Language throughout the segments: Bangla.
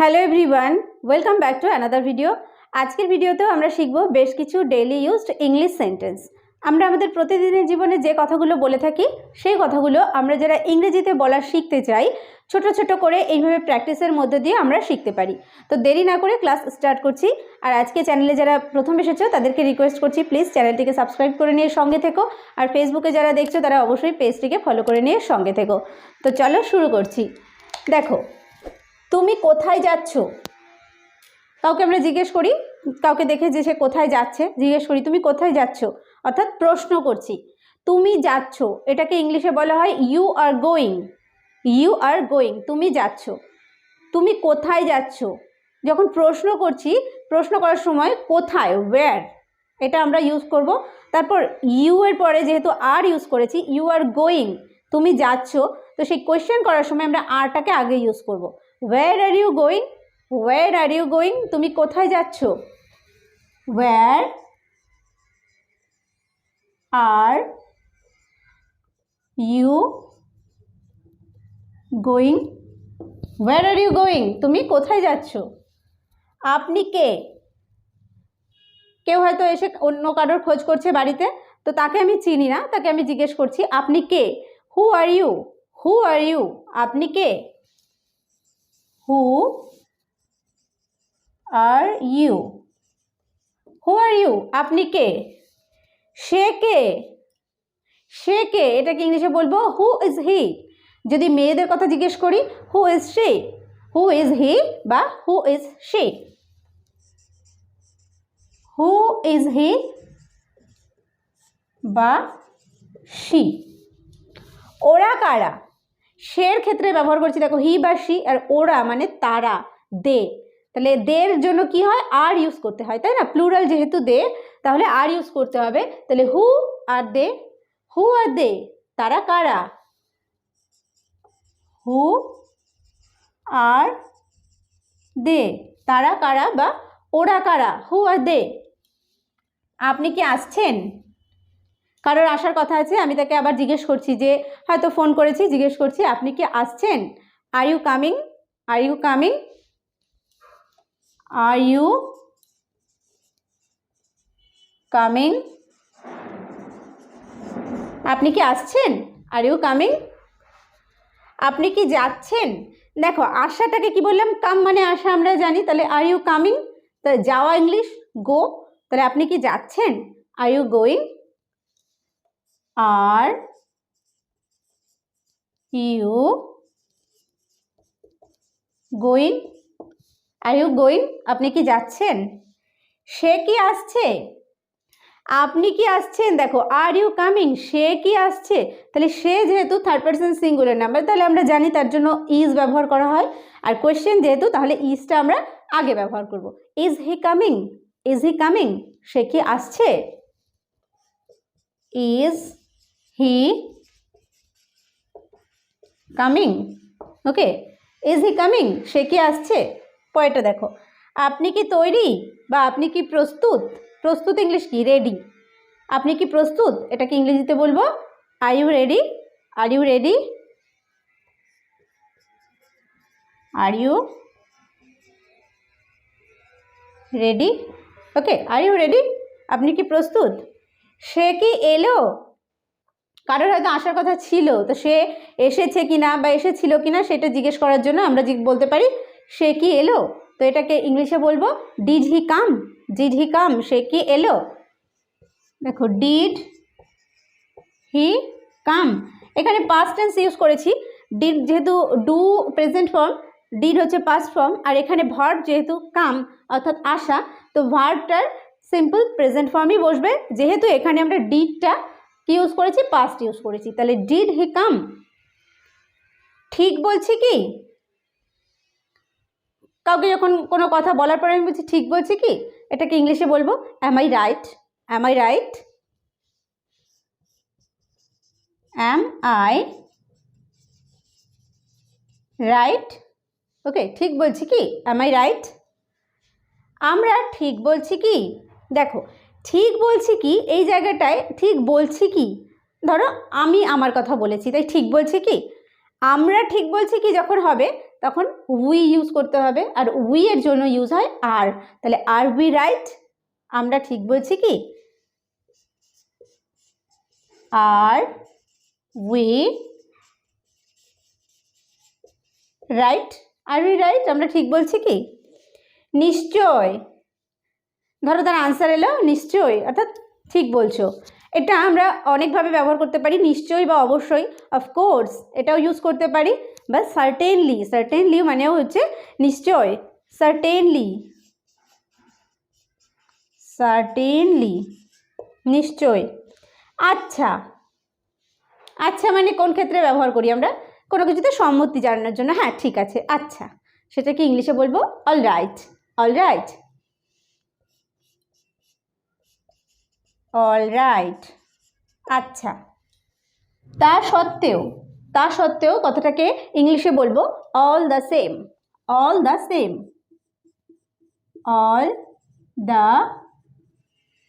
Hello everyone welcome back to another video আজকের ভিডিওতেও আমরা শিখব বেশ কিছু ডেইলি ইউজড ইংলিশ সেন্টেন্স আমরা আমাদের প্রতিদিনের জীবনে যে কথাগুলো বলে থাকি, সেই কথাগুলো আমরা যারা ইংরেজিতে বলা শিখতে চাই, ছোট ছোট করে এইভাবে প্র্যাকটিসের মধ্যে দিয়ে আমরা শিখতে পারি। তো দেরি না করে ক্লাস স্টার্ট করছি। আর আজকে চ্যানেলে যারা প্রথম এসেছ, তাদেরকে রিকোয়েস্ট করছি প্লিজ চ্যানেলটিকে সাবস্ক্রাইব করে নিয়ে সঙ্গে থেকো। আর ফেসবুকে যারা দেখছ, তারা অবশ্যই পেজটিকে ফলো করে নিয়ে সঙ্গে থেকো। তো চলো শুরু করছি। দেখো তুমি কোথায় যাচ্ছ? কাউকে আমরা জিজ্ঞেস করি, কাউকে দেখে যে সে কোথায় যাচ্ছে, জিজ্ঞেস করি, তুমি কোথায় যাচ্ছ? অর্থাৎ প্রশ্ন করছি, তুমি যাচ্ছ? এটাকে ইংলিশে বলা হয় you are going you are going তুমি যাচ্ছ? তুমি কোথায় যাচ্ছ? যখন প্রশ্ন করছি, প্রশ্ন করার সময়, কোথায়? ওয়্যার এটা আমরা ইউজ করব। তারপর ইউ এর পরে যেহেতু আর ইউজ করেছি ইউ আর গোয়িং তুমি যাচ্ছ? তো সেই কোয়েশ্চেন করার সময় আমরা আরটাকে আগে ইউজ করব। Where are you going where are you going তুমি কোথায় যাচ্ছ? Where are you going where are you going তুমি কোথায় যাচ্ছ? আপনি কে? কেউ হয়তো এসে অন্য কারোর খোঁজ করছে বাড়িতে, তো তাকে আমি চিনি না, তাকে আমি জিজ্ঞেস করছি, আপনি কে? হু are you who are you আপনি কে? হু are you who are you আপনি কে? সে কে? সে কে? এটাকে ইংলিশে বলব হু ইজ হি যদি মেয়েদের কথা জিজ্ঞেস করি who is say who is he বা who is say who is he বা শি ওরা কারা? শের ক্ষেত্রে ব্যবহার করছি, দেখো হি বা শি আর ওরা মানে তারা দে তাহলে দের জন্য কি হয়? আর ইউজ করতে হয়, তাই না? প্লুরাল যেহেতু দে তাহলে আর ইউজ করতে হবে। তাহলে হু আর দে হু আর দে তারা কারা? হু আর দে তারা কারা বা ওরা কারা? হু আর দে আপনি কি আসছেন? কারোর আসার কথা আছে, আমি তাকে আবার জিজ্ঞেস করছি যে, হয়তো ফোন করেছি, জিজ্ঞেস করছি, আপনি কি আসছেন? Are you coming are you coming are you coming আপনি কি আসছেন? আর ইউ কামিং আপনি কি যাচ্ছেন? দেখো আসাটাকে কি বললাম? কাম মানে আসা আমরা জানি, তাহলে আর ইউ কামিং তাহলে যাওয়া ইংলিশ গো তাহলে আপনি কি যাচ্ছেন? Are you going are you going are you going আপনি কি যাচ্ছেন? সে কি আসছে? আপনি কি আসছেন? দেখো আর ইউ কামিং সে কি আসছে? তাহলে সে যেহেতু থার্ড পার্সন সিঙ্গুলার নাম্বার তাহলে আমরা জানি তার জন্য ইজ ব্যবহার করা হয়। আর কোয়েশ্চেন যেহেতু, তাহলে ইজটা আমরা আগে ব্যবহার করব। Is he coming is he coming সে কি আসছে? Is he coming okay is he coming সে কি আসছে? পরেরটা দেখো। আপনি কি তৈরি বা আপনি কি প্রস্তুত? প্রস্তুত ইংলিশ কি? রেডি আপনি কি প্রস্তুত? এটাকে ইংরেজিতে বলব are you ready are you ready are you ready okay are you ready আপনি কি প্রস্তুত? সে কি এলো? কারোর হয়তো আসার কথা ছিল, তো সে এসেছে কি না বা এসেছিল কি না সেটা জিজ্ঞেস করার জন্য আমরা বলতে পারি, সে কি এলো? তো এটাকে ইংলিশে বলব did he come did he কাম সে কি এলো? দেখো ডিড হি কাম এখানে পাস্ট টেন্স ইউজ করেছি ডিড যেহেতু ডু প্রেজেন্ট ফর্ম ডিড হচ্ছে পাস্ট ফর্ম আর এখানে ভার্ব যেহেতু কাম অর্থাৎ আসা, তো ভার্বটার সিম্পল প্রেজেন্ট ফর্মই বসবে, যেহেতু এখানে আমরা ডিডটা কি ইউজ করেছি? পাস্ট ইউজ করেছি। তাহলে ডিড হি কাম ঠিক বলছি কি? কাউকে যখন কোনো কথা বলার পরে আমি বলছি, ঠিক বলছি কি? এটাকে ইংলিশে বলব am I right am I right am I right okay ঠিক বলছি কি? অ্যাম আই রাইট আমরা ঠিক বলছি কি? দেখো ঠিক বলছি কি? এই জায়গাটায় ঠিক বলছি কি? ধরো আমি আমার কথা বলেছি, তাই ঠিক বলছি কি? আমরা ঠিক বলছি কি যখন হবে? তখন উই ইউজ করতে হবে আর উই এর জন্য ইউজ হয় আর তাহলে আর উই রাইট আমরা ঠিক বলছি কি? Are we right are we right আমরা ঠিক বলছি কি? নিশ্চয়। ধরো তার আনসার এলো, নিশ্চয়ই, অর্থাৎ ঠিক বলছো। এটা আমরা অনেকভাবে ব্যবহার করতে পারি, নিশ্চয়ই বা অবশ্যই অফকোর্স এটাও ইউজ করতে পারি, বা সার্টেনলি সার্টেনলি মানেও হচ্ছে নিশ্চয় সার্টেনলি সার্টেনলি নিশ্চয়। আচ্ছা আচ্ছা মানে কোন ক্ষেত্রে ব্যবহার করি আমরা? কোনো কিছুতে সম্মতি জানানোর জন্য হ্যাঁ ঠিক আছে আচ্ছা সেটা কি ইংলিশে বলব all right all right all right আচ্ছা। তা সত্ত্বেও তা সত্ত্বেও কথাটাকে ইংলিশে বলব all the same all the same all the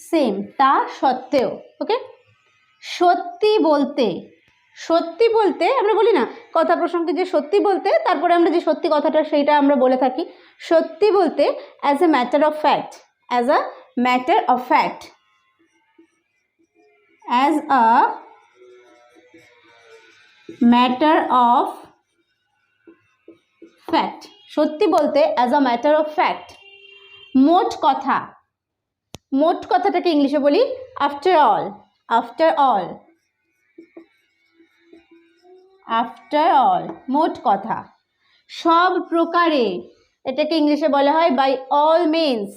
same তা সত্ত্বেও ওকে সত্যি বলতে সত্যি বলতে আমরা বলি না, কথা প্রসঙ্গে যে সত্যি বলতে, তারপরে আমরা যে সত্যি কথাটা সেইটা আমরা বলে থাকি। সত্যি বলতে as a matter of fact as a matter of fact as a matter of fact. সত্যি বলতে as a matter of fact মোট কথা, মোট কথাটাকে ইংলিশে বলি after all after all after all মোট কথা। সব প্রকারে এটাকে ইংলিশে বলা হয় by all means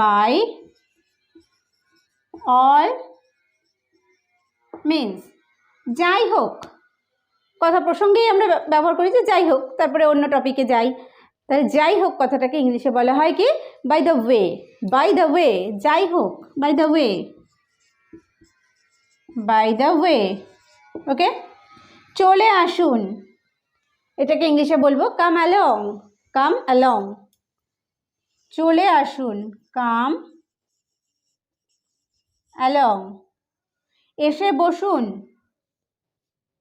by all means যাই হোক, কথা প্রসঙ্গেই আমরা ব্যবহার করি যে যাই হোক, তারপরে অন্য টপিকে যাই। তাহলে যাই হোক কথাটাকে ইংলিশে বলা হয় কি? By the way by the way যাই হোক by the way by the way okay চলে আসুন। এটাকে ইংলিশে বলব কাম অ্যালং কাম অ্যালং চলে আসুন কাম অ্যালং এসে বসুন।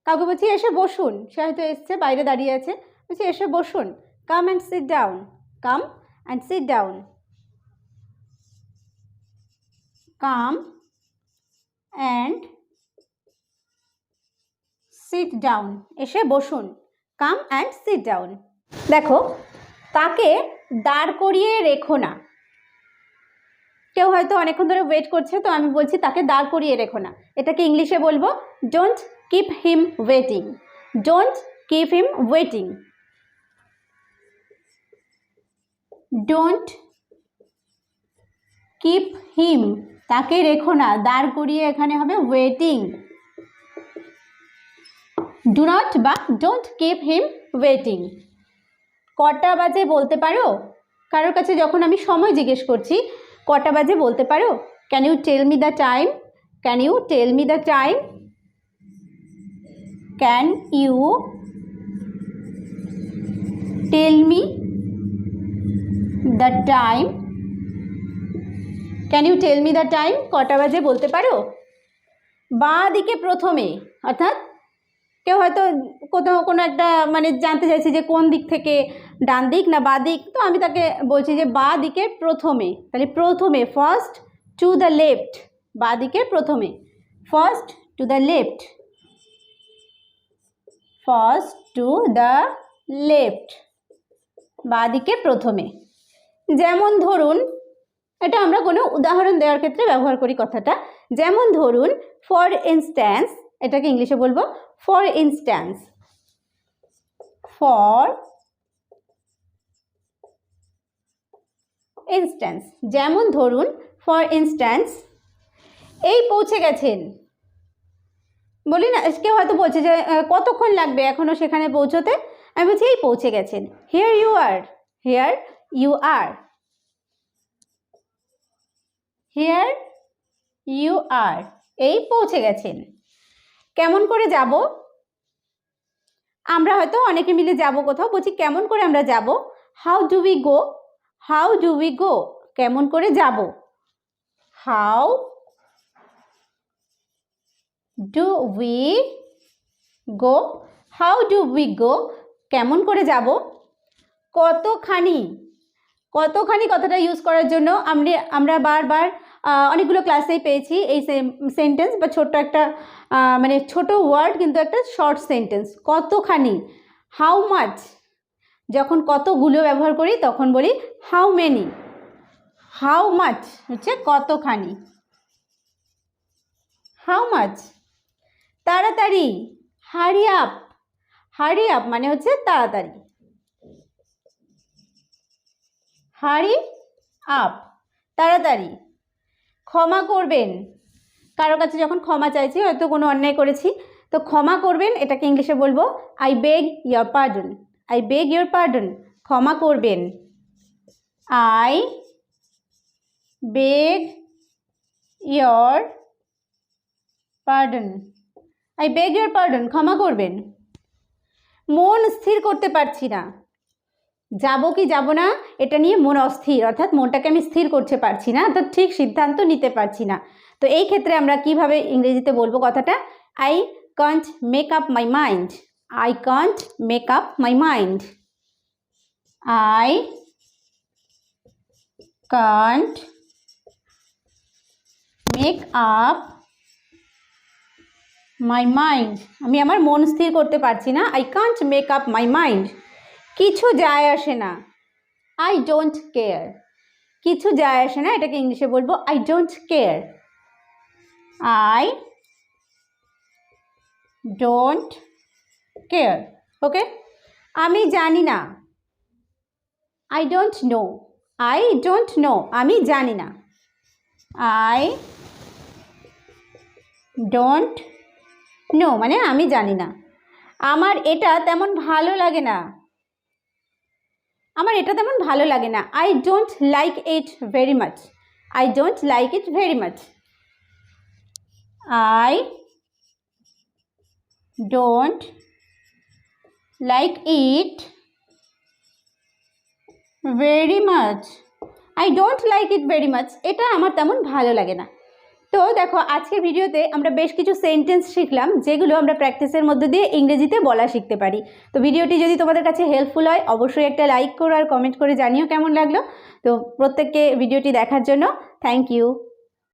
কাউকে বলছি, এসে বসুন। সে হয়তো এসছে, বাইরে দাঁড়িয়ে আছে। বলছি, এসে বসুন। Come and sit down come and sit down come and sit down এসে বসুন। কাম অ্যান্ড সিট ডাউন দেখো, তাকে দাঁড় করিয়ে রেখো না। কেউ হয়তো অনেকক্ষণ ধরে ওয়েট করছে, তো আমি বলছি তাকে দাঁড় করিয়ে রেখো না। এটাকে ইংলিশে বলব don't keep him waiting don't keep him waiting don't keep him তাকে রেখো না, দাঁড় করিয়ে এখানে হবে ওয়েটিং ডু নট বা ডোন্ট কিপ হিম ওয়েটিং কটা বাজে বলতে পারো? কারোর কাছে যখন আমি সময় জিজ্ঞেস করছি কটা বাজে বলতে পারো? Can you tell me the time can you tell me the time can you tell me the time can you tell me the time কটা বাজে বলতে পারো? বাঁ দিকে প্রথমে, অর্থাৎ কেউ হয়তো কোথাও কোনো একটা মানে জানতে চাইছে যে কোন দিক থেকে ডান দিক না বা দিক, তো আমি তাকে বলছি যে বা দিকে প্রথমে, তাহলে প্রথমে ফার্স্ট টু দ্য লেফট বা দিকের প্রথমে first to the left first to the left বা দিকে প্রথমে। যেমন ধরুন, এটা আমরা কোনো উদাহরণ দেওয়ার ক্ষেত্রে ব্যবহার করি কথাটা, যেমন ধরুন ফর ইনস্ট্যান্স এটাকে ইংলিশে বলব ফর ইনস্ট্যান্স ফর ইনস্ট্যান্স যেমন ধরুন ফর ইনস্ট্যান্স এই পৌঁছে গেছেন। বলি না, কেউ হয়তো বলছে যে কতক্ষণ লাগবে এখনও সেখানে পৌঁছতে? আমি বলছি, এই পৌঁছে গেছেন। Here you are here you are here you are এই পৌঁছে গেছেন। কেমন করে যাব? আমরা হয়তো অনেকে মিলে যাব কোথাও, বলছি কেমন করে আমরা যাব? How do we go how do we go কেমন করে যাব? How do we go how do we go কেমন করে যাব? কতখানি? কতখানি কথাটা ইউজ করার জন্য আমরা আমরা বারবার অনেকগুলো ক্লাসেই পেয়েছি, এই সেন্টেন্স বা ছোট্ট একটা মানে ছোট ওয়ার্ড কিন্তু একটা শর্ট সেন্টেন্স কতখানি? হাউ মাচ যখন কতগুলো ব্যবহার করি, তখন বলি হাউ মেনি হাউ মাচ হচ্ছে কতখানি? হাউ মাচ তাড়াতাড়ি! হারি আপ হারি আপ মানে হচ্ছে তাড়াতাড়ি। হারি আপ তাড়াতাড়ি! ক্ষমা করবেন। কারও কাছে যখন ক্ষমা চাইছি, হয়তো কোনো অন্যায় করেছি, তো ক্ষমা করবেন, এটাকে ইংলিশে বলব I beg your pardon I beg your pardon ক্ষমা করবেন। I beg your pardon I beg your pardon ক্ষমা করবেন। মন স্থির করতে পারছি না। যাব কি যাব না, এটা নিয়ে মন অস্থির, অর্থাৎ মনটাকে আমি স্থির করতে পারছি না অর্থাৎ ঠিক সিদ্ধান্ত নিতে পারছি না। তো এই ক্ষেত্রে আমরা কীভাবে ইংরেজিতে বলব কথাটা? I can't make up my mind I can't make up my mind I can't make up my mind আমি আমার মন স্থির করতে পারছি না I can't make up my mind কিছু যায় আসে না। আই ডোন্ট কেয়ার কিছু যায় আসে না, এটাকে ইংলিশে বলব I don't care I don't care okay আমি জানি না। I don't know I don't know আমি জানি না। আই ডোন্ট নো মানে আমি জানি না। আমার এটা তেমন ভালো লাগে না। আমার এটা তেমন ভালো লাগে না। I don't like it very much I don't like it very much I don't like it very much I don't like it very much এটা আমার তেমন ভালো লাগে না। তো দেখো, আজকের ভিডিওতে আমরা বেশ কিছু সেন্টেন্স শিখলাম, যেগুলো আমরা প্র্যাকটিসের মধ্যে দিয়ে ইংরেজিতে বলা শিখতে পারি। তো ভিডিওটি যদি তোমাদের কাছে হেল্পফুল হয়, অবশ্যই একটা লাইক করো আর কমেন্ট করে জানিও কেমন লাগল। তো প্রত্যেককে ভিডিওটি দেখার জন্য থ্যাংক ইউ